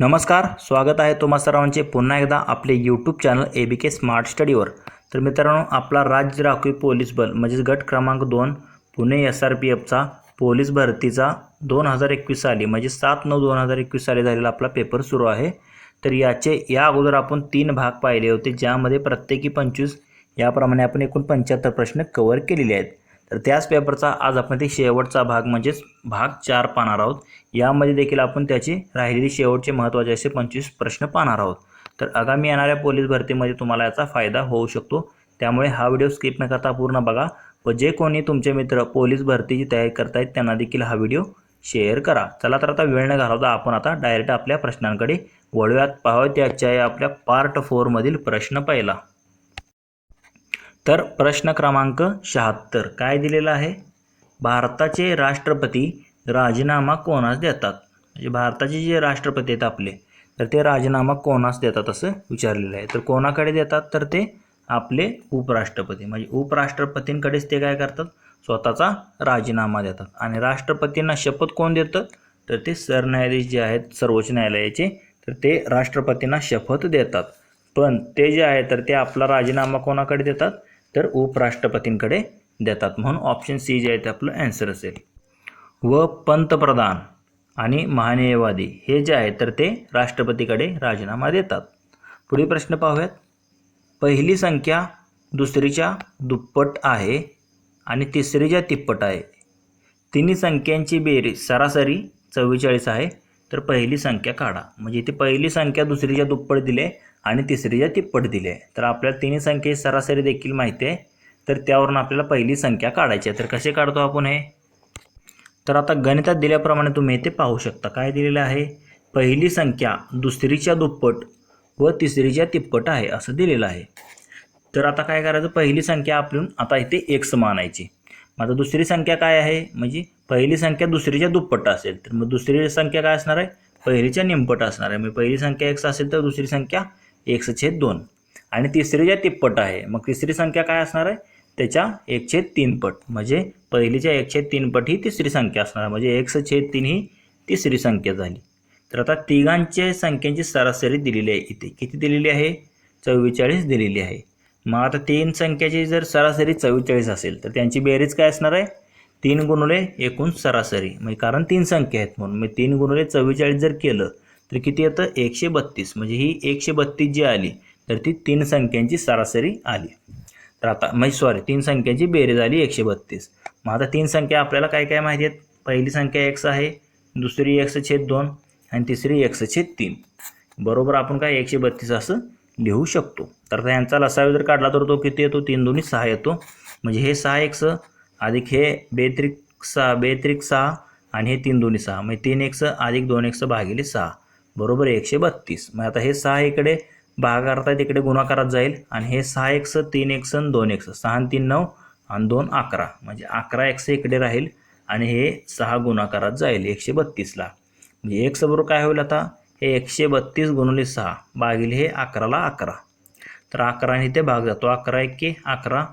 नमस्कार स्वागत आहे तुम्हा सर्वांचे पुन्हा एकदा आपले YouTube channel A B K smart स्टडीवर तर मित्रांनो आपला राज्य राखीव पोलीस बल म्हणजेच गट क्रमांक दोन पुणे एस आर पी एफचा पोलीस भरतीचा दोन हजार एकवीस साली म्हणजे सात नऊ दोन हजार एकवीस साली झालेला आपला पेपर सुरू आहे. तर याचे या अगोदर आपण तीन भाग पाहिले होते ज्यामध्ये प्रत्येकी पंचवीस याप्रमाणे आपण एकूण पंच्याहत्तर प्रश्न कवर केलेले आहेत. तर त्याच पेपरचा आज आपण ते शेवटचा भाग म्हणजेच भाग चार पाहणार आहोत. यामध्ये देखील आपण त्याची राहिलेली शेवटचे महत्त्वाचे असे पंचवीस प्रश्न पाहणार आहोत. तर आगामी येणाऱ्या पोलीस भरतीमध्ये तुम्हाला याचा फायदा होऊ शकतो. त्यामुळे हा व्हिडिओ स्किप न करता पूर्ण बघा व जे कोणी तुमचे मित्र पोलीस भरतीची तयारी करतायत त्यांना देखील हा व्हिडिओ शेअर करा. चला तर आता वेळ न घालवता आपण आता डायरेक्ट आपल्या प्रश्नांकडे वळूयात. पाहूयात त्याच्या या आपल्या पार्ट फोरमधील प्रश्न पहिला. तर प्रश्न क्रमांक शहात्तर. काय दिलेला आहे? भारताचे राष्ट्रपती राजीनामा कोणास देतात? म्हणजे भारताचे जे राष्ट्रपती आहेत आपले तर ते राजीनामा कोणास देतात असं विचारलेलं आहे. तर कोणाकडे देतात? तर ते आपले उपराष्ट्रपती. म्हणजे उपराष्ट्रपतींकडेच ते काय करतात? स्वतःचा राजीनामा देतात. आणि राष्ट्रपतींना शपथ कोण देतं? तर ते सरन्यायाधीश जे आहेत सर्वोच्च न्यायालयाचे तर ते राष्ट्रपतींना शपथ देतात. पण ते जे आहे तर ते आपला राजीनामा कोणाकडे देतात? तर उपराष्ट्रपतींकडे देतात. म्हणून ऑप्शन सी जे आहे ते आपलं ॲन्सर असेल. व पंतप्रधान आणि महान्यायवादी हे जे आहे तर ते राष्ट्रपतीकडे राजीनामा देतात. पुढील प्रश्न पाहूयात. पहिली संख्या दुसरीच्या दुप्पट आहे आणि तिसरीच्या तिप्पट आहे. तिन्ही संख्यांची बेरीज सरासरी चव्वेचाळीस आहे. तर पहिली संख्या काढा. म्हणजे इथे पहिली संख्या दुसरीच्या दुप्पट दिली आहे आणि तिसरीच्या तिप्पट दिली. आहे तर आपल्याला तिन्ही संख्येची सरासरी देखील माहिती आहे. तर त्यावरून आपल्याला पहिली संख्या काढायची आहे. तर कसे काढतो आपण हे? तर आता गणितात दिल्याप्रमाणे तुम्ही इथे पाहू शकता. काय दिलेलं आहे? पहिली संख्या दुसरीच्या दुप्पट व तिसरीच्या तिप्पट आहे असं दिलेलं आहे. तर आता काय करायचं? पहिली संख्या आपण आता इथे एक्स मानायची मग आता दुसरी संख्या काय आहे? म्हणजे पहिली संख्या दुसरीच्या दुप्पट असेल तर मग दुसरी संख्या काय असणार आहे? पहिलीच्या निमपट असणार आहे. म्हणजे पहिली संख्या एक्स असेल तर दुसरी संख्या एक्स छेद दोन. आणि तिसरीच्या तिप्पट आहे मग तिसरी संख्या काय असणार आहे? त्याच्या एक छेद तीन पट. म्हणजे पहिलीच्या एक छेद तीन पट ही तिसरी संख्या असणार आहे. म्हणजे एक्स छेद तीन ही तिसरी संख्या झाली. तर आता तिघांच्या संख्यांची सरासरी दिलेली आहे इथे. किती दिलेली आहे? चव्वेचाळीस दिलेली आहे. मग आता तीन संख्याची जर सरासरी चव्वेचाळीस असेल तर त्यांची बेरीज काय असणार आहे? तीन गुणुले एकूण सरासरी. म्हणजे कारण तीन संख्या आहेत म्हणून. मग तीन गुणुले चव्वेचाळीस जर केलं तर किती येतं? एकशे बत्तीस. म्हणजे ही एकशे बत्तीस जी आली तर ती तीन संख्यांची सरासरी आली. तर आता म्हणजे सॉरी तीन संख्यांची बेरीज आली एकशे बत्तीस. मग आता तीन संख्या आपल्याला काय काय माहिती आहेत? पहिली संख्या एक्स आहे दुसरी एक्स छेद दोन आणि तिसरी एक्स छेद तीन. बरोबर आपण काय एकशे बत्तीस असं लिहू शकतो. तर आता यांचा लसावी जर काढला तर तो किती येतो? तीन दोन्ही सहा येतो. म्हणजे हे सहा एक्स अधिक हे बेत्रिक सहा बेत्रिक सहा आणि हे तीन दोन्ही सहा. म्हणजे तीन एक्स अधिक दोन एक्स भागिले सहा. बरोबर एकशे बत्तीस. मग आता हे सहा इकडे भागाकारता तिकडे गुणाकारात जाईल. आणि हे सहा एकस तीन एक्स आणि दोन एकस. सहा आणि तीन नऊ आणि दोन अकरा. म्हणजे अकरा एकस इकडे राहील आणि हे सहा गुणाकारात जाईल एकशे बत्तीसला म्हणजे एक बरोबर काय होईल आता? हे एकशे बत्तीस गुणवले सहा भागिले हे अकराला अकरा. तर अकराने ते भाग जातो. अकरा एके अकरा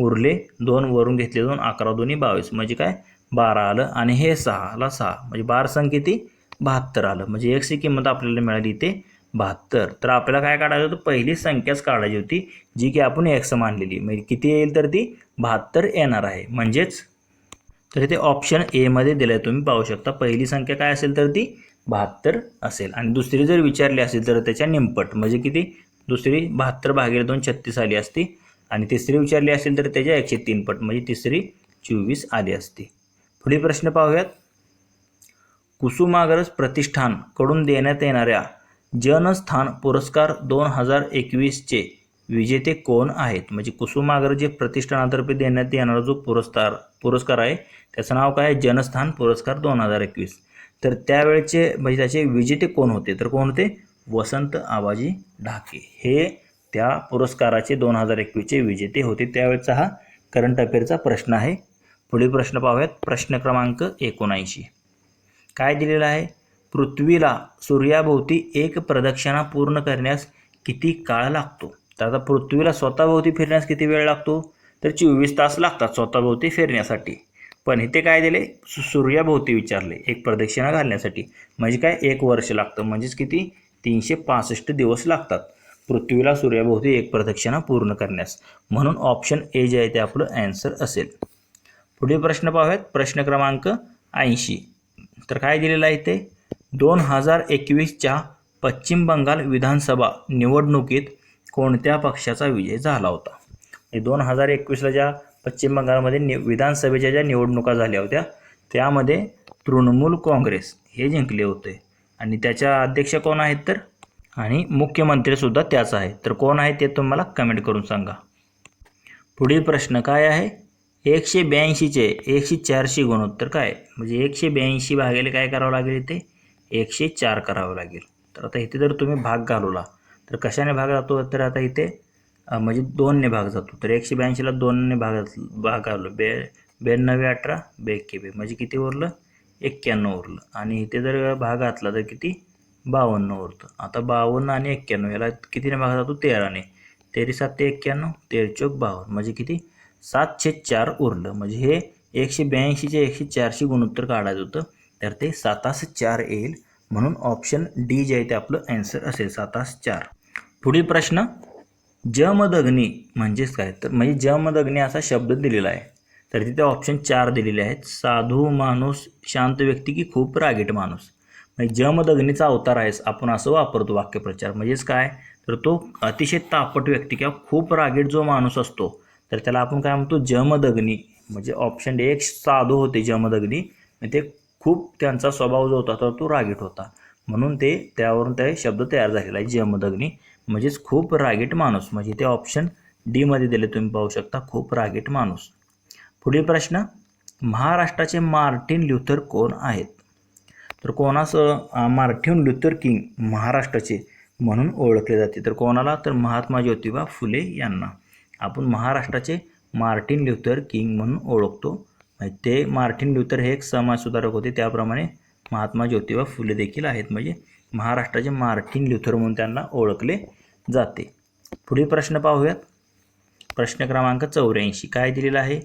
उरले दोन वरून घेतले दोन अकरा दोन्ही बावीस. म्हणजे काय? बारा आलं आणि हे सहाला सहा. म्हणजे बार संख्या किती? बहात्तर आलं. म्हणजे एक्सची किंमत आपल्याला मिळाली इथे बहात्तर. तर आपल्याला काय काढायचं होतं? पहिली संख्याच काढायची होती जी की आपण एक्स मानलेली. म्हणजे किती येईल तर ती बहात्तर येणार आहे. म्हणजेच तर इथे ऑप्शन एमध्ये दिलं आहे तुम्ही पाहू शकता. पहिली संख्या काय असेल तर ती बहात्तर असेल. आणि दुसरी जर विचारली असेल तर त्याच्या निमपट म्हणजे किती? दुसरी बहात्तर भागिले दोन छत्तीस आली असती. आणि तिसरी विचारली असेल तर त्याच्या एकशे तीनपट म्हणजे तिसरी चोवीस आली असती. पुढील प्रश्न पाहूयात. कुसुमाग्रज प्रतिष्ठानकडून देण्यात येणाऱ्या जनस्थान पुरस्कार दोन हजार एकवीसचे विजेते कोण आहेत? म्हणजे कुसुमाग्रज प्रतिष्ठानातर्फे देण्यात येणारा जो पुरस्कार पुरस्कार आहे त्याचं नाव काय आहे? जनस्थान पुरस्कार दोन हजार एकवीस. तर त्यावेळेचे म्हणजे त्याचे विजेते कोण होते? तर कोण होते? वसंत आबाजी ढाके. हे त्या पुरस्काराचे दोन हजार एकवीसचे विजेते होते. त्यावेळेचा हा करंट अफेअरचा प्रश्न आहे. पुढील प्रश्न पाहूयात. प्रश्न क्रमांक एकोणऐंशी. काय दिलेलं आहे? पृथ्वीला सूर्याभोवती एक प्रदक्षिणा पूर्ण करण्यास किती काळ लागतो? तर आता पृथ्वीला स्वतःभोवती फिरण्यास किती वेळ लागतो? तर चोवीस तास लागतात स्वतःभोवती फिरण्यासाठी. पण इथे काय दिले? सु- सूर्याभोवती विचारले एक प्रदक्षिणा घालण्यासाठी. म्हणजे काय? एक वर्ष लागतं. म्हणजेच किती? तीनशे पासष्ट दिवस लागतात पृथ्वीला सूर्याभोवती एक प्रदक्षिणा पूर्ण करण्यास. म्हणून ऑप्शन ए जे आहे ते आपलं ॲन्सर असेल. पुढील प्रश्न पाहूयात. प्रश्न क्रमांक ऐंशी. तर काय दिलेलं आहे ते? दोन हजार एकवीसच्या पश्चिम बंगाल विधानसभा निवडणुकीत कोणत्या पक्षाचा विजय झाला होता? दोन हजार एकवीसला ज्या पश्चिम बंगालमध्ये नि विधानसभेच्या ज्या निवडणुका झाल्या होत्या त्यामध्ये तृणमूल काँग्रेस हे जिंकले होते. आणि त्याच्या अध्यक्ष कोण आहेत तर? आणि मुख्यमंत्रीसुद्धा त्याच आहे तर कोण आहे ते तुम्हाला कमेंट करून सांगा. पुढील प्रश्न काय आहे? एकशे ब्याऐंशीचे एकशे चारशे गुणोत्तर काय? म्हणजे एकशे ब्याऐंशी भागायला काय करावं लागेल इथे? एकशे चार करावं लागेल. तर आता इथे जर तुम्ही भाग घालवला तर कशाने भाग जातो? तर आता इथे म्हणजे दोनने भाग जातो. तर एकशे ब्याऐंशीला दोनने भाग भाग घाललो बे ब्याण्णवे अठरा बेक्केबे म्हणजे किती उरलं? एक्क्याण्णव उरलं. आणि इथे जर भाग घातला तर किती? बावन्न उरतं. आता बावन्न आणि एक्क्याण्णव याला कितीने भाग जातो? तेराने. तेरी सात ते एक्क्याण्णव तेर चौक बावन्न. म्हणजे किती? सातशे चार उरलं. म्हणजे हे एकशे ब्याऐंशीचे एकशे चारशे गुणोत्तर काढायचं होतं. तर ते सातास चार येईल. म्हणून ऑप्शन डी जे आहे ते आपलं ॲन्सर असेल. सातास चार. पुढील प्रश्न जमदग्नी म्हणजेच काय? तर म्हणजे जमदग्नी असा शब्द दिलेला आहे. तर तिथे ऑप्शन चार दिलेले आहेत. साधू माणूस शांत व्यक्ती की खूप रागीट माणूस? म्हणजे जमदग्नीचा अवतार आहेस. आपण असं वापरतो वाक्यप्रचार. म्हणजेच काय? तर तो अतिशय तापट व्यक्ती किंवा खूप रागीट जो माणूस असतो तर त्याला आपण काय म्हणतो जमदग्नी. म्हणजे ऑप्शन एक साधू होते जमदग्नी. ते खूप त्यांचा स्वभाव जो होता तर तो रागीट होता. म्हणून ते त्यावरून ते शब्द तयार झालेला आहे जमदग्नी. म्हणजेच खूप रागीट माणूस. म्हणजे ते ऑप्शन डीमध्ये दिले तुम्ही पाहू शकता खूप रागीट माणूस. पुढील प्रश्न महाराष्ट्राचे मार्टिन ल्युथर कोण आहेत? तर कोणास मार्टिन ल्युथर किंग महाराष्ट्राचे म्हणून ओळखले जाते. तर कोणाला? तर महात्मा ज्योतिबा फुले यांना. आपण महाराष्ट्राचे मार्टिन ल्युथर किंग म्हणून ओळखतो. म्हणजे ते मार्टिन ल्युथर हे एक समाजसुधारक होते. त्याप्रमाणे महात्मा ज्योतिबा फुले देखील आहेत. म्हणजे महाराष्ट्राचे मार्टिन ल्युथर म्हणून त्यांना ओळखले जाते. पुढील प्रश्न पाहूयात. प्रश्न क्रमांक चौऱ्याऐंशी. काय दिलेला आहे?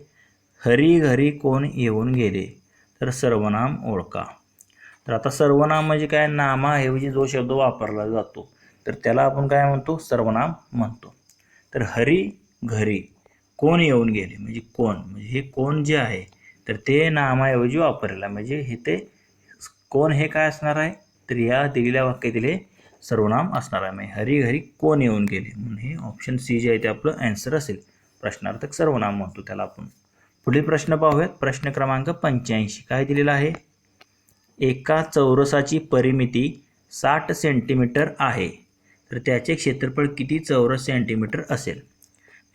हरी घरी कोण येऊन गेले? तर सर्वनाम ओळखा. तर आता सर्वनाम म्हणजे काय? नामाऐवजी जो शब्द वापरला जातो. तर त्याला आपण काय म्हणतो? सर्वनाम म्हणतो. तर हरी घरी. कोण येऊन गेले? म्हणजे कोण? म्हणजे हे कोण जे आहे तर ते नामाऐवजी वापरला. आहे. म्हणजे हे ते कोण हे काय असणार आहे? तर या दिलेल्या वाक्यातील हे सर्वनाम असणार आहे. म्हणजे हरी घरी कोण येऊन गेले? म्हणून हे ऑप्शन सी जे आहे ते आपलं ॲन्सर असेल. प्रश्नार्थक सर्वनाम म्हणतो त्याला आपण. पुढील प्रश्न पाहूयात. प्रश्न क्रमांक पंच्याऐंशी. काय दिलेला आहे? एका चौरसाची परिमिती साठ सेंटीमीटर आहे. तर त्याचे क्षेत्रफळ किती चौरस सेंटीमीटर असेल?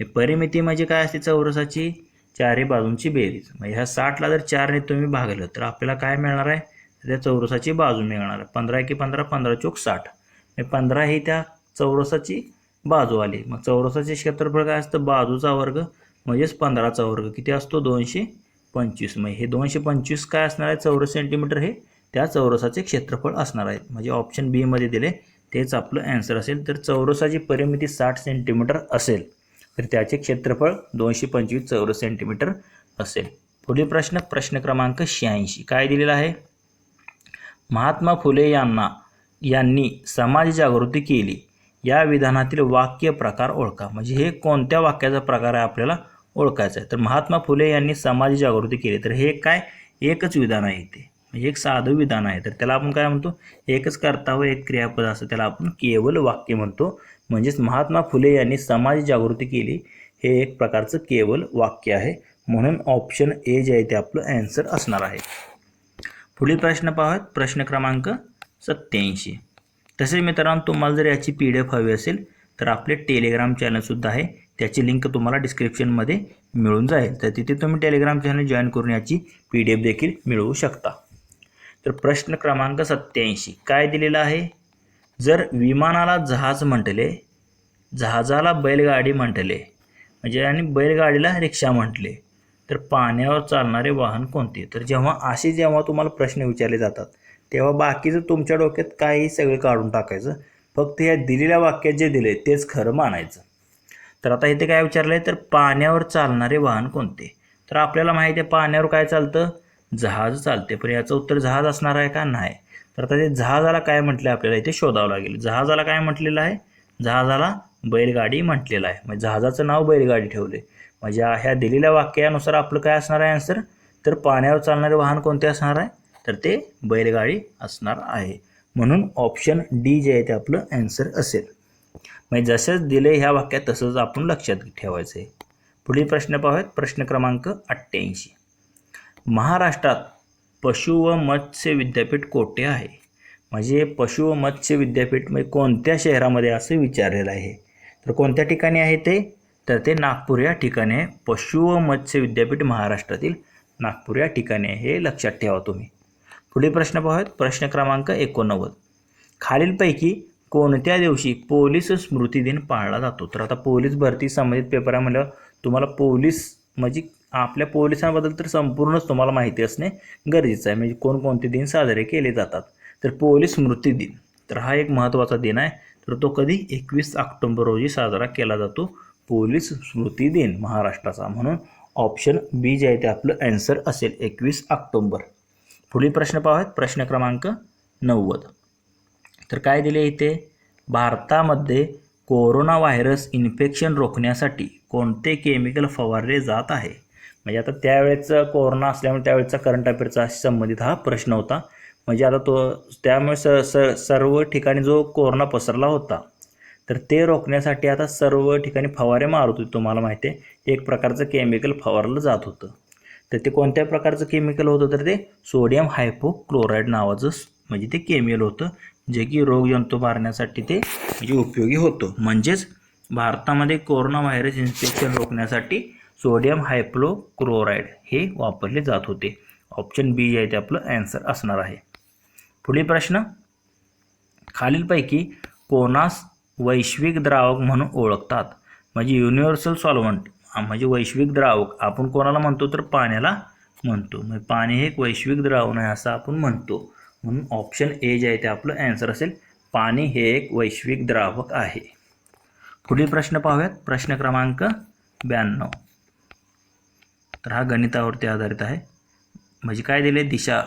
हे परिमिती म्हणजे काय असते चौरसाची? चारही बाजूंची बेरीज. म्हणजे ह्या साठला जर चारने तुम्ही भागलं तर आपल्याला काय मिळणार आहे? त्या चौरसाची बाजू मिळणार आहे. पंधरा की पंधरा पंधरा चौक साठ. म्हणजे पंधरा ही त्या चौरसाची बाजू आली. मग चौरसाचे क्षेत्रफळ काय असतं? बाजूचा वर्ग म्हणजेच पंधराचा वर्ग. किती असतो? दोनशे पंचवीस. मग हे दोनशे पंचवीस काय असणार आहे? चौरस सेंटीमीटर हे त्या चौरसाचे क्षेत्रफळ असणार आहे. म्हणजे ऑप्शन बीमध्ये दिले तेच आपलं ॲन्सर असेल. तर चौरसाची परिमिती साठ सेंटीमीटर असेल. तर त्याचे क्षेत्रफळ दोनशे पंचवीस चौरस सेंटीमीटर असेल. पुढील प्रश्न प्रश्न क्रमांक शहाऐंशी. काय दिलेला आहे? महात्मा फुले यांना यांनी समाज जागृती केली. या विधानातील वाक्य प्रकार ओळखा. म्हणजे हे कोणत्या वाक्याचा प्रकार आहे आपल्याला ओळखायचा आहे? तर महात्मा फुले यांनी समाज जागृती केली. तर हे काय? एकच विधान आहे ते म्हणजे एक साधं विधान आहे. तर त्याला आपण काय म्हणतो? एकच कर्ता व एक क्रियापद असं त्याला आपण केवल वाक्य म्हणतो. म्हणजेच महात्मा फुले यांनी समाज जागृती केली हे एक प्रकारचं केवल वाक्य आहे. म्हणून ऑप्शन ए जे आहे ते आपलं ॲन्सर असणार आहे. पुढील प्रश्न पाहूयात. प्रश्न क्रमांक सत्याऐंशी. तसेच मित्रांनो तुम्हाला जर याची पी डी एफ हवी असेल तर आपले टेलिग्राम चॅनलसुद्धा आहे. त्याची लिंक तुम्हाला डिस्क्रिप्शनमध्ये मिळून जाईल. तर तिथे तुम्ही टेलिग्राम चॅनल जॉईन करून याची पी डी एफ देखील मिळवू शकता. तर प्रश्न क्रमांक सत्याऐंशी. काय दिलेला आहे? जर विमानाला जहाज म्हटले जहाजाला बैलगाडी म्हटले म्हणजे आणि बैलगाडीला रिक्षा म्हटले तर पाण्यावर चालणारे वाहन कोणते? तर जेव्हा असे जेव्हा तुम्हाला प्रश्न विचारले जातात तेव्हा बाकीचं तुमच्या डोक्यात काही सगळं काढून टाकायचं. फक्त या दिलेल्या वाक्यात जे दिले तेच खरं मानायचं. तर आता इथे काय विचारलं आहे तर पाण्यावर चालणारे वाहन कोणते? तर आपल्याला माहिती आहे पाण्यावर काय चालतं? जहाज चालते. पण याचं उत्तर जहाज असणार आहे का? नाही. तर आता ते जहाजाला काय म्हटलं आपल्याला इथे शोधावं लागेल. जहाजाला काय म्हटलेलं आहे? जहाजाला बैलगाडी म्हटलेलं आहे. म्हणजे जहाजाचं नाव बैलगाडी ठेवले म्हणजे ह्या दिलेल्या वाक्यानुसार आपलं काय असणार आहे आन्सर तर पाण्यावर चालणारे वाहन कोणते असणार आहे? तर ते बैलगाडी असणार आहे. म्हणून ऑप्शन डी जे आहे ते आपलं ॲन्सर असेल. म्हणजे जसंच दिले ह्या वाक्यात तसंच आपण लक्षात ठेवायचं आहे पुढील प्रश्न पाहूयात. प्रश्न क्रमांक अठ्ठ्याऐंशी. महाराष्ट्रात पशु व मत्स्य विद्यापीठ कोठे आहे? म्हणजे पशु व मत्स्य विद्यापीठ म्हणजे कोणत्या शहरामध्ये असं विचारलेलं आहे? तर कोणत्या ठिकाणी आहे ते? तर ते नागपूर या ठिकाणी आहे. पशु व मत्स्य विद्यापीठ महाराष्ट्रातील नागपूर या ठिकाणी आहे हे लक्षात ठेवा तुम्ही. पुढील प्रश्न पाहूयात. प्रश्न क्रमांक एकोणनव्वद. खालीलपैकी कोणत्या दिवशी पोलीस स्मृती दिन पाळला जातो? तर आता पोलीस भरती संबंधित पेपर आहे तुम्हाला पोलीस म्हणजे आपल्या पोलिसांबद्दल तर संपूर्णच तुम्हाला माहिती असणे गरजेचं आहे. म्हणजे कोणकोणते दिन साजरे केले जातात. तर पोलीस स्मृती दिन. तर हा एक महत्त्वाचा दिन आहे. तर तो कधी? एकवीस ऑक्टोंबर रोजी साजरा केला जातो. पोलीस स्मृती दिन महाराष्ट्राचा. म्हणून ऑप्शन बी जे आहे ते आपलं ॲन्सर असेल. एकवीस ऑक्टोंबर. पुढील प्रश्न पाहूयात. प्रश्न क्रमांक नव्वद. तर काय दिले इथे? भारतामध्ये कोरोना व्हायरस इन्फेक्शन रोखण्यासाठी कोणते केमिकल फवारले जात आहे? म्हणजे आता त्यावेळेचं कोरोना असल्यामुळे त्यावेळेचा करंट अफेअरचा संबंधित हा प्रश्न होता. म्हणजे आता तो त्यामुळे स स सर्व ठिकाणी जो कोरोना पसरला होता तर ते रोखण्यासाठी आता सर्व ठिकाणी फवारे मारत होते तुम्हाला माहिती आहे. एक प्रकारचं केमिकल फवारलं जात होतं. तर ते कोणत्या प्रकारचं केमिकल होतं? तर ते सोडियम हायपोक्लोराईड नावाचं म्हणजे ते केमिकल होतं जे की रोगजंतू मारण्यासाठी ते म्हणजे उपयोगी होतं. म्हणजेच भारतामध्ये कोरोना व्हायरस इन्फेक्शन रोखण्यासाठी सोडियम हायप्लोक्लोराईड हे वापरले जात होते. ऑप्शन बी जे आहे ते आपलं ॲन्सर असणार आहे. पुढील प्रश्न. खालीलपैकी कोणास वैश्विक द्रावक म्हणून ओळखतात? म्हणजे युनिव्हर्सल सॉल्वंट म्हणजे वैश्विक द्रावक. आपण कोणाला म्हणतो? तर पाण्याला म्हणतो. म्हणजे पाणी हे एक वैश्विक द्रावण आहे असं आपण म्हणतो. म्हणून ऑप्शन ए जे आहे ते आपलं ॲन्सर असेल. पाणी हे एक वैश्विक द्रावक आहे. पुढील प्रश्न पाहूयात. प्रश्न क्रमांक ब्याण्णव. तर हा गणितावरती आधारित आहे. म्हणजे काय दिले? दिशा.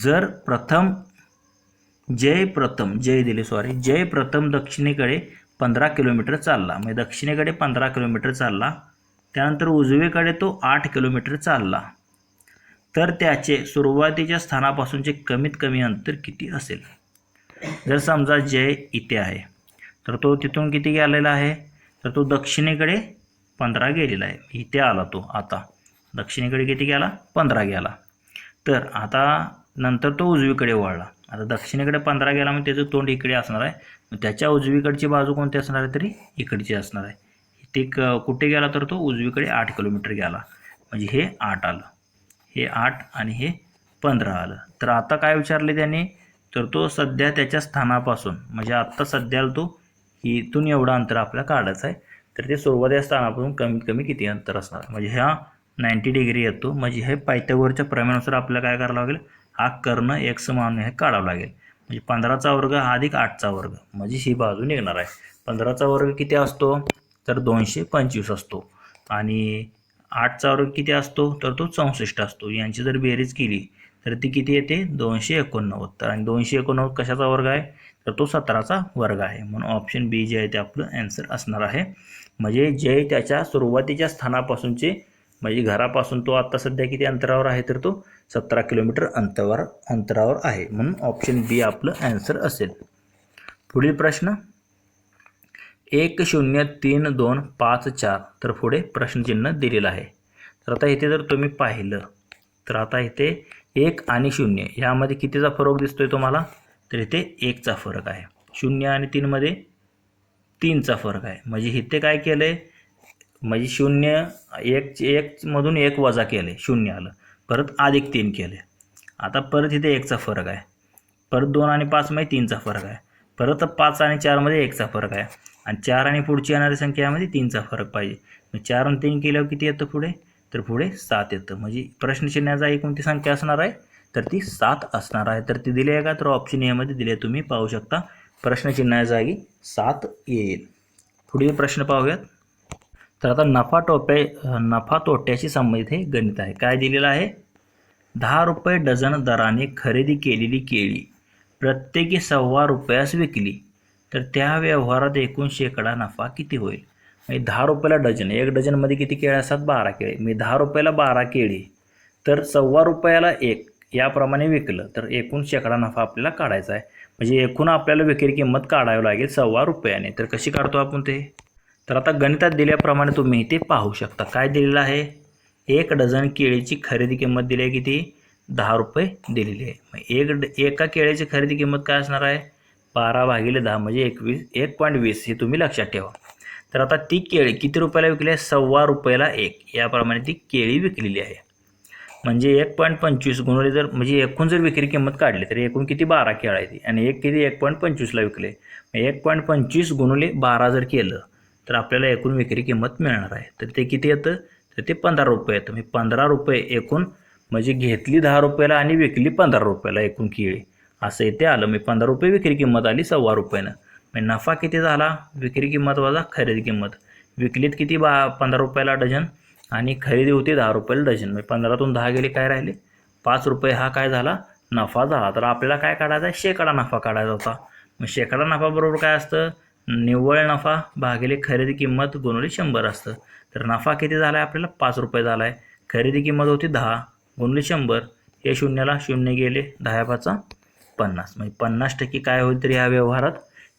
जर प्रथम जय प्रथम जय दिले सॉरी जय प्रथम दक्षिणेकडे पंधरा किलोमीटर चालला. म्हणजे दक्षिणेकडे पंधरा किलोमीटर चालला. त्यानंतर उजवीकडे तो आठ किलोमीटर चालला. तर त्याचे सुरुवातीच्या स्थानापासूनचे कमीत कमी अंतर किती असेल? जर समजा जय इथे आहे तर तो तिथून किती गेलेला आहे? तर तो दक्षिणेकडे पंधरा गेलेला आहे. इथे आला तो आता. दक्षिणेकडे किती गेला? पंधरा गेला. तर आता नंतर तो उजवीकडे वळला. आता दक्षिणेकडे पंधरा गेला मग त्याचं तोंड इकडे असणार आहे. मग त्याच्या उजवीकडची बाजू कोणती असणार आहे तरी? इकडची असणार आहे. ते क कुठे गेला तर तो? उजवीकडे आठ किलोमीटर गेला. म्हणजे हे आठ आलं. हे आठ आणि हे पंधरा आलं. तर आता काय विचारले त्याने? तर तो सध्या त्याच्या स्थानापासून म्हणजे आत्ता सध्याला तो इथून एवढं अंतर आपल्याला काढायचं आहे. तर ते सुरुवातीच्या स्थानापासून कमीत कमी किती अंतर असणार म्हणजे ह्या नाईंटी डिग्री येतो. म्हणजे हे पायथ्यावरच्या प्रमेयानुसार आपल्याला काय करावं लागेल? हा कर्ण एक्स मानून हे काढावं लागेल. म्हणजे पंधराचा वर्ग हा अधिक आठचा वर्ग. म्हणजे ही बाजू निघणार आहे. पंधराचा वर्ग किती असतो? तर दोनशे पंचवीस असतो. आणि आठचा वर्ग किती असतो? तर तो चौसष्ट असतो. यांची जर बेरीज केली तर ती किती येते? दोनशे एकोणनव्वद. तर आणि दोनशे एकोणनव्वद कशाचा वर्ग आहे? तर तो सतराचा वर्ग आहे. म्हणून ऑप्शन बी जे आहे ते आपलं ॲन्सर असणार आहे. म्हणजे जे त्याच्या सुरुवातीच्या स्थानापासूनचे म्हणजे घरापासून तो आत्ता सध्या किती अंतरावर आहे तर तो सतरा किलोमीटर अंतरावर अंतरावर आहे. म्हणून ऑप्शन बी आपलं ॲन्सर असेल. पुढील प्रश्न एक शून्य तीन दोन पाच चार तर पुढे प्रश्नचिन्ह दिलेलं आहे. तर आता इथे जर तुम्ही पाहिलं तर आता इथे एक आणि शून्य यामध्ये कितीचा फरक दिसतोय तुम्हाला? तर इथे एकचा फरक आहे. शून्य आणि तीनमध्ये तीनचा फरक आहे. म्हणजे इथे काय केलं आहे म्हणजे शून्य एक एकमधून एक वजा केले शून्य आलं. परत अधिक तीन केले. आता परत इथे एकचा फरक आहे. परत दोन आणि पाचमध्ये तीनचा फरक आहे. परत पाच आणि चारमध्ये एकचा फरक आहे. आणि चार आणि पुढची येणारी संख्यामध्ये तीनचा फरक पाहिजे. मग चार आणि तीन केल्यावर किती येतं पुढे? तर पुढे सात येतं. म्हणजे प्रश्नचिन्हाचा एक कोणती संख्या असणार आहे तर ती सात असणार आहे. तर ती दिली आहे का? तर ऑप्शन यामध्ये दिले तुम्ही पाहू शकता. प्रश्नचिन्हाच्या जागी सात येईल. पुढील प्रश्न पाहूयात. तर आता नफा टोपे नफा तोट्याशी संबंधित हे गणित आहे. काय दिलेलं आहे? दहा रुपये डझन दराने खरेदी केलेली केळी प्रत्येकी सव्वा रुपयास विकली. तर त्या व्यवहारात एकूण शेकडा नफा किती होईल? म्हणजे दहा रुपयाला डझन एक डझनमध्ये किती केळी असतात? बारा केळी. मी दहा रुपयाला बारा केळी तर सव्वा रुपयाला एक याप्रमाणे विकलं तर एकूण शेकडा नफा आपल्याला काढायचा आहे. म्हणजे एकूण आपल्याला विक्री किंमत काढावी लागेल सव्वा रुपयाने. तर कशी काढतो आपण ते? तर आता गणितात दिल्याप्रमाणे तुम्ही ते पाहू शकता. काय दिलेलं आहे? एक डझन केळीची खरेदी किंमत दिली आहे किती? दहा रुपये दिलेली आहे. मग एक ड एका केळीची खरेदी किंमत काय असणार आहे? बारा भागिले दहा म्हणजे एकवीस एक पॉईंट वीस हे तुम्ही लक्षात ठेवा. तर आता ती केळी किती रुपयाला विकली आहे? सव्वा रुपयाला एक. याप्रमाणे ती केळी विकलेली आहे. म्हणजे एक पॉईंट पंचवीस गुणवले जर म्हणजे एकूण जर विक्री किंमत काढली तर एकूण किती बारा केळं आहे ती आणि एक किती? एक पॉईंट पंचवीसला विकले. एक पॉईंट पंचवीस गुणवले बारा जर केलं तर आपल्याला एकूण विक्री किंमत मिळणार आहे. तर ते किती येतं? तर ते पंधरा रुपये येतं. म्हणजे पंधरा रुपये एकूण म्हणजे घेतली दहा रुपयाला आणि विकली पंधरा रुपयाला एकूण केळी. असं इथे आलं. मी पंधरा रुपये विक्री किंमत आली सव्वा रुपयानं. म्हणजे नफा किती झाला? विक्री किंमत वजा खरेदी किंमत. विकलीत किती बा पंधरा रुपयाला डझन? आणि खरेदी होती दहा रुपयाला डझन. म्हणजे पंधरातून दहा गेले काय राहिले? पाच रुपये हा काय झाला? नफा झाला. तर आपल्याला काय काढायचा आहे? शेकडा नफा काढायचा होता. मग शेकडा नफा बरोबर काय असतं? निव्वळ नफा भागिले खरेदी किंमत गुणवली शंभर असतं. तर नफा किती झाला आहे आपल्याला पाच रुपये झाला आहे खरेदी किंमत होती दहा गुणली शंभर. हे शून्याला शून्य गेले दहा पाचा पन्नास. म्हणजे पन्नास टक्के काय होईल तरी ह्या व्यवहारात?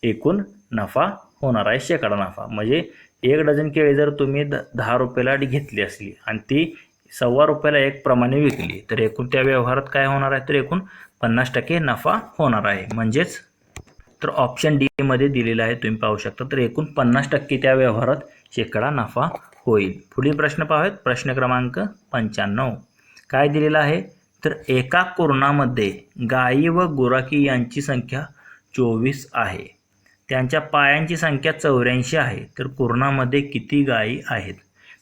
एकूण नफा होणार आहे शेकडा नफा. म्हणजे एक डझन केळी जर तुम्ही द दहा रुपयाला घेतली असली आणि ती सव्वा रुपयाला एक प्रमाणे विकली तर एकूण त्या व्यवहारात काय होणार आहे? तर एकूण पन्नास टक्के नफा होणार आहे. म्हणजेच तर ऑप्शन डीमध्ये दिलेलं आहे तुम्ही पाहू शकता. तर एकूण पन्नास टक्के त्या व्यवहारात शेकडा नफा होईल. पुढील प्रश्न पाहूयात. प्रश्न क्रमांक पंच्याण्णव. काय दिलेलं आहे? तर एका कुरणामध्ये गायी व गोराकी यांची संख्या चोवीस आहे. त्यांच्या पायांची संख्या चौऱ्याऐंशी आहे. तर कुरणामध्ये किती गायी आहेत?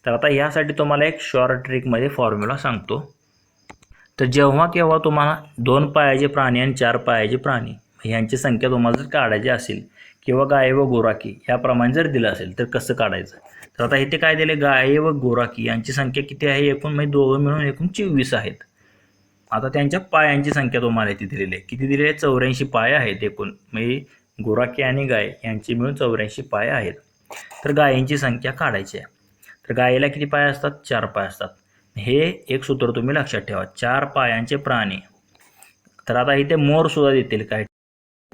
तर आता यासाठी तुम्हाला एक शॉर्ट ट्रिकमध्ये फॉर्म्युला सांगतो. तर जेव्हा केव्हा तुम्हाला दोन पायाचे प्राणी आणि चार पायाचे प्राणी यांची संख्या तुम्हाला जर काढायची असेल किंवा गाय व गोराकी याप्रमाणे जर दिलं असेल तर कसं काढायचं? तर आता इथे काय दिले गाय व गोराकी यांची संख्या किती आहे? एकूण म्हणजे दोघं मिळून एकूण चोवीस आहेत. आता त्यांच्या पायांची संख्या तुम्हाला इथे दिलेली आहे. किती दिलेली आहे? चौऱ्याऐंशी पाय आहेत एकूण. म्हणजे गोराकी आणि गाय यांची मिळून चौऱ्याऐंशी पाय आहेत. तर गायींची संख्या काढायची आहे. तर गायीला किती पाय असतात? चार पाय असतात. हे एक सूत्र तुम्ही लक्षात ठेवा. चार पायांचे प्राणी. तर आता इथे मोर सुद्धा देतील काय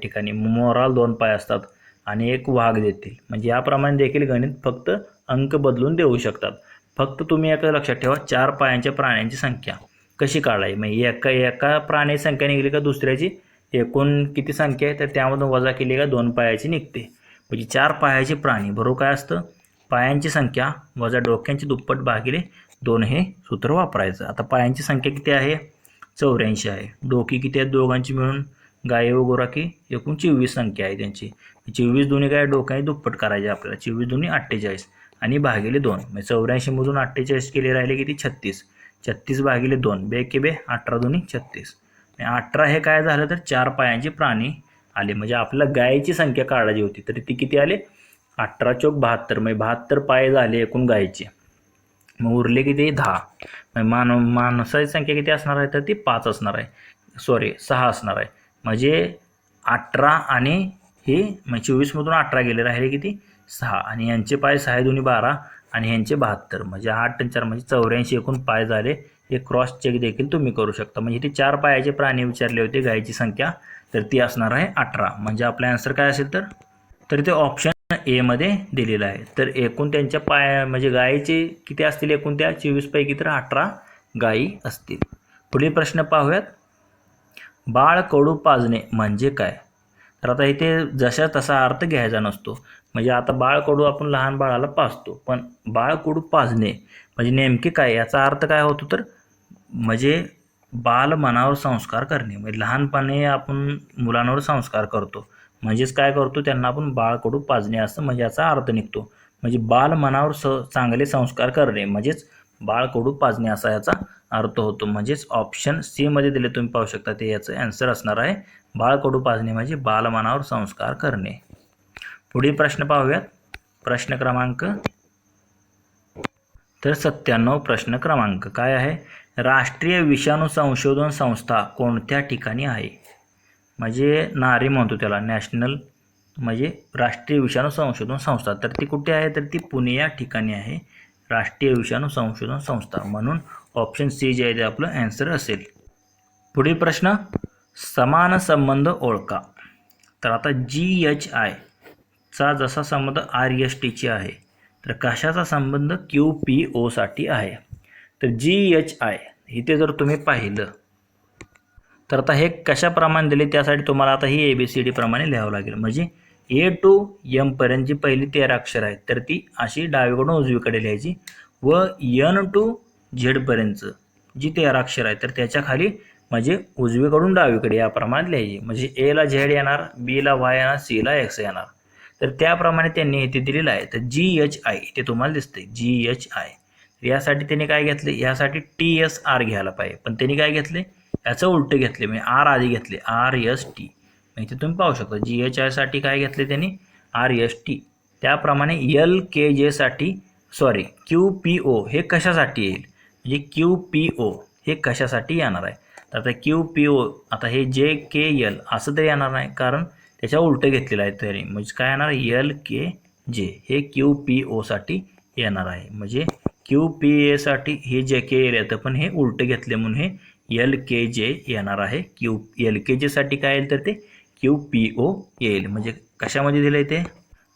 ठिकाणी मोराल दोन पाय असतात आणि एक वाघ देतील म्हणजे याप्रमाणे देखील गणित फक्त अंक बदलून देऊ शकतात. फक्त तुम्ही एका लक्षात ठेवा चार पायांच्या प्राण्यांची संख्या कशी काढायची? म्हणजे एका एका प्राण्याची संख्या निघली का दुसऱ्याची? एकूण किती संख्या आहे? तर त्यामधून वजा केली का दोन पायाची निघते. म्हणजे चार पायाचे प्राणी बरोबर काय असतं? पायांची संख्या वजा डोक्यांची दुप्पट भागिले दोन हे सूत्र वापरायचं. आता पायांची संख्या किती आहे? चौऱ्याऐंशी आहे. डोकी किती आहेत दोघांची मिळून? गाय व गोराकी एकूण चोवीस संख्या आहे त्यांची. चोवीस दोन्ही काय डोक्याने दुप्पट करायचे आपल्याला. चोवीस दोन्ही अठ्ठेचाळीस आणि भागिले दोन. म्हणजे चौऱ्याऐंशीमधून अठ्ठेचाळीस केले राहिले किती? छत्तीस. छत्तीस भागिले दोन. बे के बे अठरा दोन्ही छत्तीस. म्हणजे अठरा हे काय झालं तर चार पायांचे प्राणी आले. म्हणजे आपल्याला गायीची संख्या काढायची होती. तर ती किती आले? अठरा चौक बहात्तर. म्हणजे बहात्तर पाय झाले एकूण गायीचे. मग उरले किती? दहा. म्हणजे मान माणसाची संख्या किती असणार आहे? तर ती पाच असणार आहे. सॉरी सहा असणार आहे. म्हणजे अठरा आणि हे म्हणजे चोवीसमधून अठरा गेले राहिले किती? सहा. आणि यांचे पाय सहा दोन्ही बारा. आणि ह्यांचे बहात्तर. म्हणजे आठ आणि चार म्हणजे चौऱ्याऐंशी एकूण पाय झाले. हे क्रॉस चेक देखील तुम्ही करू शकता. म्हणजे ते चार पायाचे प्राणी विचारले होते गायीची संख्या. तर ती असणार आहे अठरा. म्हणजे आपला आन्सर काय असेल तर? तर ते ऑप्शन एमध्ये दिलेलं आहे. तर एकूण त्यांच्या पाया म्हणजे गायीचे किती असतील? एकूण त्या चोवीसपैकी तर अठरा गायी असतील. पुढील प्रश्न पाहूयात. बाळ कडू पाजणे म्हणजे काय? तर आता इथे जशा तसा अर्थ घ्यायचा नसतो. म्हणजे आता बाळ कडू आपण लहान बाळाला पाजतो पण बाळ कडू पाजणे म्हणजे नेमके काय? याचा अर्थ काय होतो तर म्हणजे बाल मनावर संस्कार करणे. म्हणजे लहानपणी आपण मुलांवर संस्कार करतो. म्हणजेच काय करतो? त्यांना आपण बाळकडू पाजणे असं म्हणजे याचा अर्थ निघतो. म्हणजे बाल मनावर स चांगले संस्कार करणे म्हणजेच बाळकडू पाजणे असा याचा अर्थ होतो. म्हणजेच ऑप्शन सीमध्ये दिले तुम्ही पाहू शकता ते याचं ॲन्सर असणार आहे. बाळकडू पाजणे म्हणजे बालमानावर संस्कार करणे. पुढील प्रश्न पाहूयात. प्रश्न क्रमांक तर सत्त्याण्णव प्रश्न क्रमांक काय आहे? राष्ट्रीय विषाणू संशोधन संस्था कोणत्या ठिकाणी आहे? म्हणजे नारी म्हणतो त्याला नॅशनल म्हणजे राष्ट्रीय विषाणू संशोधन संस्था. तर ती कुठे आहे? तर ती पुणे या ठिकाणी आहे. राष्ट्रीय विषाणू संशोधन संस्था म्हणून ऑप्शन सी जे आहे ते आपलं ॲन्सर असेल. पुढील प्रश्न समान संबंध ओळखा. तर आता जी एच आय चा जसा संबंध आर एस टीची आहे तर कशाचा संबंध क्यू पी ओसाठी आहे? तर जी एच आय इथे जर तुम्ही पाहिलं तर आता हे कशाप्रमाणे दिले त्यासाठी तुम्हाला आता ही ए बी सी डी प्रमाणे लिहावं लागेल. म्हणजे ए टू एमपर्यंत जी पहिली तेरा अक्षर आहेत तर ती अशी डावीकडून उजवीकडे लिहायची. व यन टू झेडपर्यंत जी तेरा अक्षर आहे तर त्याच्याखाली म्हणजे उजवीकडून डावीकडे याप्रमाणे लिहायची. म्हणजे एला झेड येणार बीला वाय येणार सीला एक्स येणार. तर त्याप्रमाणे त्यांनी इथे दिलेलं आहे. तर जी एच आय इथे तुम्हाला दिसते जी एच आय यासाठी त्यांनी काय घेतले? यासाठी टी एस आर घ्यायला पाहिजे. पण त्यांनी काय घेतले? याचं उलटे घेतले. म्हणजे आर आधी घेतले. आर एस टी इथे तुम्ही पाहू शकता. जी एच आयसाठी काय घेतले त्यांनी? आर एस टी त्याप्रमाणे एल के जेसाठी सॉरी क्यू पी ओ हे कशासाठी येईल? म्हणजे क्यू पी ओ हे कशासाठी येणार आहे? तर आता क्यू पी ओ आता हे जे के एल असं तर येणार नाही कारण त्याच्या उलटं घेतलेलं आहे तरी. म्हणजे काय येणार? एल के जे हे क्यू पी ओसाठी येणार आहे. म्हणजे क्यू पी एसाठी हे जे के एल येतं पण हे उलटं घेतले म्हणून हे एल के जे येणार आहे. क्यू एल के जेसाठी काय येईल तर ते क्यू पी ओ येईल. म्हणजे कशामध्ये दिलं आहे ते?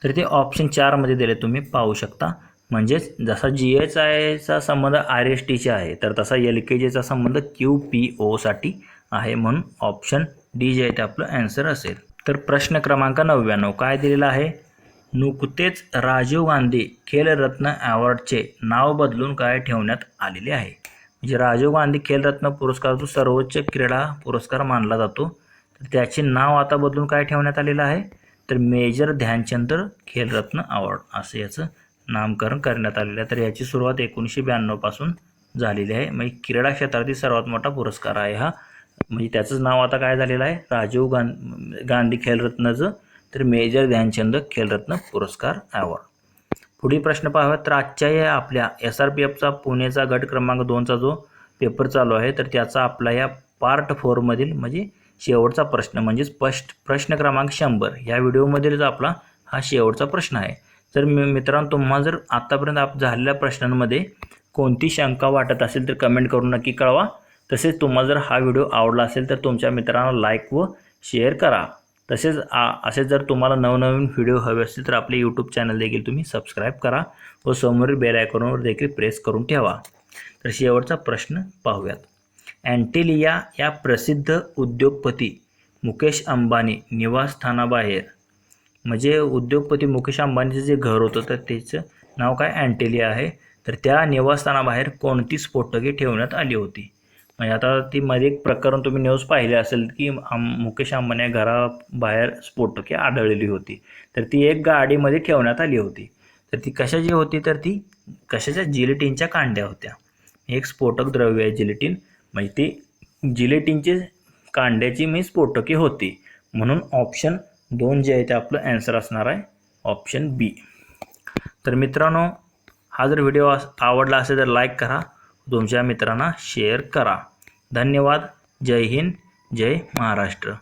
तर ते ऑप्शन चारमध्ये दिले तुम्ही पाहू शकता. म्हणजेच जसा जी एच आयचा संबंध आर एस टीचा आहे तर तसा एल के जीचा संबंध क्यू पी ओसाठी आहे म्हणून ऑप्शन डी जे आहे ते आपलं ॲन्सर असेल. तर प्रश्न क्रमांक नव्याण्णव. काय दिलेला आहे? नुकतेच राजीव गांधी खेलरत्न अवॉर्डचे नाव बदलून काय ठेवण्यात आलेले आहे? म्हणजे राजीव गांधी खेलरत्न पुरस्कार जो सर्वोच्च क्रीडा पुरस्कार मानला जातो. त्याचे नाव आता बदलून काय ठेवण्यात आलेलं आहे? तर मेजर ध्यानचंद खेलरत्न अवॉर्ड असं याचं नामकरण करण्यात आलेलं आहे. तर याची सुरुवात एकोणीसशे ब्याण्णवपासून झालेली आहे. म्हणजे क्रीडा क्षेत्रातील सर्वात मोठा पुरस्कार आहे हा. म्हणजे त्याचंच नाव आता काय झालेलं आहे? राजीव गां गांधी खेलरत्नचं तर मेजर ध्यानचंद खेलरत्न पुरस्कार अवॉर्ड. पुढील प्रश्न पाहावा तर आजच्या या आपल्या एस आर पी एफचा पुणेचा गट क्रमांक दोनचा जो पेपर चालू आहे तर त्याचा आपला या पार्ट फोरमधील म्हणजे शेवटचा प्रश्न म्हणजेच प्रश्न प्रश्न क्रमांक शंभर. या व्हिडिओमधील आपला हा शेवटचा प्रश्न आहे तर मी मित्रांनो तुम्हाला जर आत्तापर्यंत आप झालेल्या प्रश्नांमध्ये कोणती शंका वाटत असेल तर कमेंट करून नक्की कळवा. तसेच तुम्हाला जर हा व्हिडिओ आवडला असेल तर तुमच्या मित्रांना लाईक व शेअर करा. तसेच आ असे जर तुम्हाला नवनवीन व्हिडिओ हवे असतील तर आपले यूट्यूब चॅनल देखील तुम्ही सबस्क्राईब करा व समोरील बेल आयकॉनवर देखील प्रेस करून ठेवा. तर शेवटचा प्रश्न पाहूयात. अँटिलिया या प्रसिद्ध उद्योगपती मुकेश अंबानी निवासस्थानाबाहेर. म्हणजे उद्योगपती मुकेश अंबानीचं जे घर होतं तर त्याचं नाव काय? अँटेलिया आहे. तर त्या निवासस्थानाबाहेर कोणती स्फोटके ठेवण्यात आली होती. म्हणजे आता ती मध्ये एक प्रकरण तुम्ही न्यूज पाहिले असेल की आम मुकेश अंबानी या घराबाहेर स्फोटके आढळलेली होती. तर ती एक गाडीमध्ये ठेवण्यात आली होती. तर ती कशाची होती? तर ती कशाच्या जिलेटिनच्या कांड्या होत्या. एक स्फोटक द्रव्य आहे जिलेटिन. म्हणजे ती जिलेटिनचे कांड्याची मी स्फोटके होती. म्हणून ऑप्शन दोन जे आहे ते आपलं ॲन्सर असणार आहे. ऑप्शन बी तर मित्रांनो हा जर व्हिडिओ आवडला असेल तर लाईक करा. तुमच्या मित्रांना शेअर करा. धन्यवाद. जय हिंद. जय महाराष्ट्र.